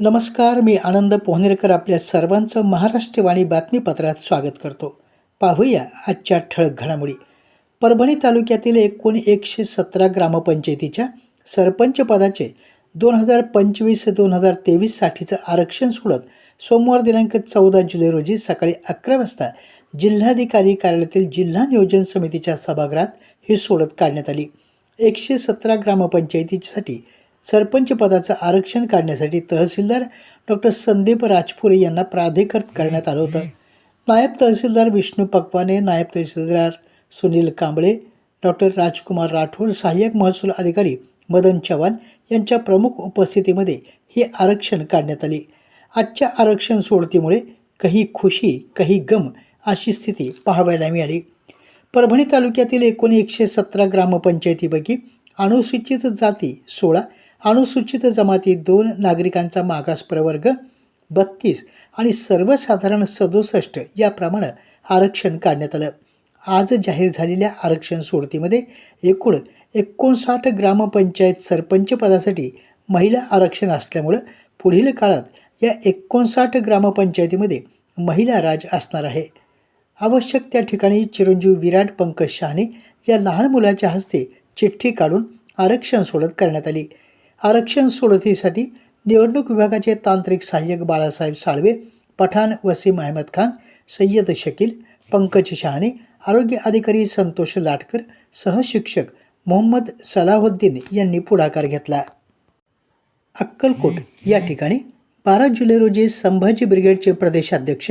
नमस्कार मी आनंद पोहनेरकर आपल्या सर्वांचं महाराष्ट्रवाणी बातमीपत्रात स्वागत करतो. पाहूया आजच्या ठळक घडामोडी. परभणी तालुक्यातील एकूण एकशे सतरा ग्रामपंचायतीच्या सरपंच पदाचे दोन हजार पंचवीस दोन हजार तेवीससाठीचं आरक्षण सोडत सोमवार दिनांक चौदा जुलै रोजी सकाळी अकरा वाजता जिल्हाधिकारी कार्यालयातील जिल्हा नियोजन समितीच्या सभागृहात ही सोडत काढण्यात आली. एकशे सतरा ग्रामपंचायतीसाठी सरपंच पदाचं आरक्षण काढण्यासाठी तहसीलदार डॉक्टर संदीप राजपुरे यांना प्राधिकृत करण्यात आलं होतं. नायब तहसीलदार विष्णू पकवाने नायब तहसीलदार सुनील कांबळे डॉक्टर राजकुमार राठोड सहाय्यक महसूल अधिकारी मदन चव्हाण यांच्या प्रमुख उपस्थितीमध्ये हे आरक्षण काढण्यात आले. आजच्या आरक्षण सोडतीमुळे काही खुशी काही गम अशी स्थिती पाहावयाला मिळाली. परभणी तालुक्यातील एकूण एकशे सतरा ग्रामपंचायतीपैकी अनुसूचित जाती सोळा अनुसूचित जमाती दोन नागरिकांचा मागास प्रवर्ग बत्तीस आणि सर्वसाधारण सदुसष्ट याप्रमाणे आरक्षण काढण्यात आलं. आज जाहीर झालेल्या आरक्षण सोडतीमध्ये एकूण एकोणसाठ ग्रामपंचायत सरपंच पदासाठी महिला आरक्षण असल्यामुळं पुढील काळात या एकोणसाठ ग्रामपंचायतीमध्ये महिला राज असणार आहे. आवश्यक त्या ठिकाणी चिरंजीव विराट पंकज शहाणे या लहान मुलाच्या हस्ते चिठ्ठी काढून आरक्षण सोडत करण्यात आली. आरक्षण सोडतीसाठी निवडणूक विभागाचे तांत्रिक सहाय्यक बाळासाहेब साळवे पठाण वसीम अहमद खान सय्यद शकील पंकज शहाणे आरोग्य अधिकारी संतोष लाटकर सहशिक्षक मोहम्मद सलाहुद्दीन यांनी पुढाकार घेतला. अक्कलकोट या ठिकाणी बारा जुलै रोजी संभाजी ब्रिगेडचे प्रदेशाध्यक्ष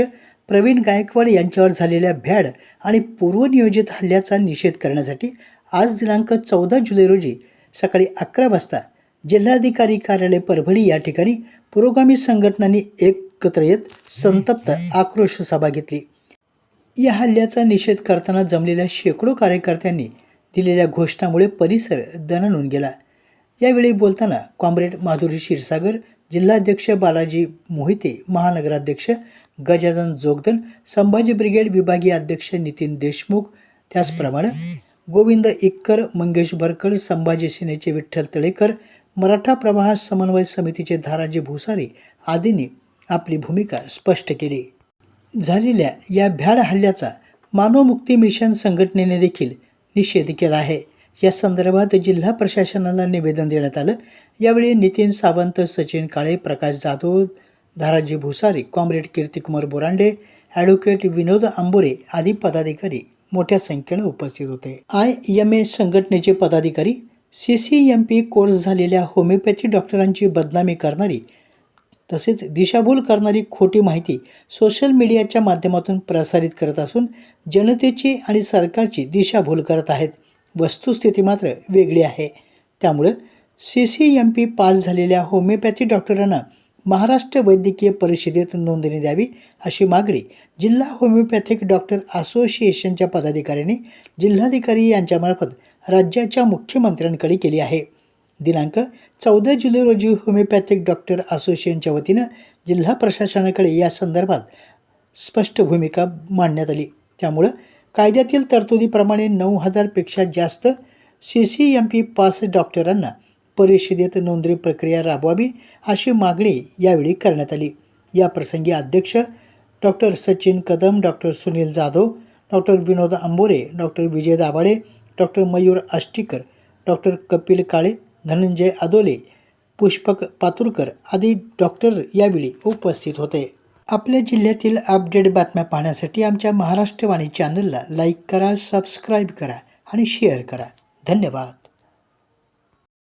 प्रवीण गायकवाड यांच्यावर झालेल्या भ्याड आणि पूर्वनियोजित हल्ल्याचा निषेध करण्यासाठी आज दिनांक चौदा जुलै रोजी सकाळी अकरा वाजता जिल्हाधिकारी कार्यालय परभणी या ठिकाणी पुरोगामी संघटनांनी एकत्र येत संतप्त आक्रोश सभा घेतली. या हल्ल्याचा निषेध करताना जमलेल्या शेकडो कार्यकर्त्यांनी दिलेल्या घोषणामुळे परिसर दणानून गेला. यावेळी बोलताना कॉम्रेड माधुरी क्षीरसागर जिल्हाध्यक्ष बालाजी मोहिते महानगराध्यक्ष गजानन जोगदन संभाजी ब्रिगेड विभागीय अध्यक्ष नितीन देशमुख त्याचप्रमाणे गोविंद इक्कर मंगेश भरकड संभाजी सेनेचे विठ्ठल तळेकर मराठा प्रवाह समन्वय समितीचे धाराजी भुसारी आदींनी आपली भूमिका स्पष्ट केली. झालेल्या या भ्याड हल्ल्याचा मानवमुक्ती मिशन संघटनेने देखील निषेध केला आहे. या संदर्भात जिल्हा प्रशासनाला निवेदन देण्यात आलं. यावेळी नितीन सावंत सचिन काळे प्रकाश जाधव धाराजी भुसारी कॉम्रेड कीर्तिकुमार बोरांडे ॲडव्होकेट विनोद आंबोरे आदी पदाधिकारी मोठ्या संख्येने उपस्थित होते. आय एम ए संघटनेचे पदाधिकारी C C M P course झालेल्या होमिओपॅथी डॉक्टरांची बदनामी करणारी तसेच दिशाभूल करणारी खोटी माहिती सोशल मीडियाच्या माध्यमातून प्रसारित करत असून जनतेची आणि सरकारची दिशाभूल करत आहेत. वस्तुस्थिती मात्र वेगळी आहे. त्यामुळं C C M P pass झालेल्या होमिओपॅथी डॉक्टरांना महाराष्ट्र वैद्यकीय परिषदेत नोंदणी द्यावी अशी मागणी जिल्हा होमिओपॅथिक डॉक्टर असोसिएशनच्या पदाधिकाऱ्यांनी जिल्हाधिकारी यांच्यामार्फत राज्याच्या मुख्यमंत्र्यांकडे केली आहे. दिनांक चौदा जुलै रोजी होमिओपॅथिक डॉक्टर असोसिएशनच्या वतीनं जिल्हा प्रशासनाकडे या संदर्भात स्पष्ट भूमिका मांडण्यात आली. त्यामुळं कायद्यातील तरतुदीप्रमाणे नऊ हजारपेक्षा जास्त C C M P pass डॉक्टरांना परिषदेत नोंदणी प्रक्रिया राबवावी अशी मागणी यावेळी करण्यात आली. या प्रसंगी अध्यक्ष doctor Sachin Kadam doctor Sunil Jadhav doctor Vinod Ambore doctor Vijay Dabhade doctor Mayur Ashtikar doctor Kapil Kale Dhananjay Adole Pushpak Paturkar आदी डॉक्टर यावेळी उपस्थित होते. आपल्या जिल्ह्यातील अपडेट बातम्या पाहण्यासाठी आमच्या महाराष्ट्रवाणी चॅनलला लाईक करा सबस्क्राईब करा आणि शेअर करा. धन्यवाद.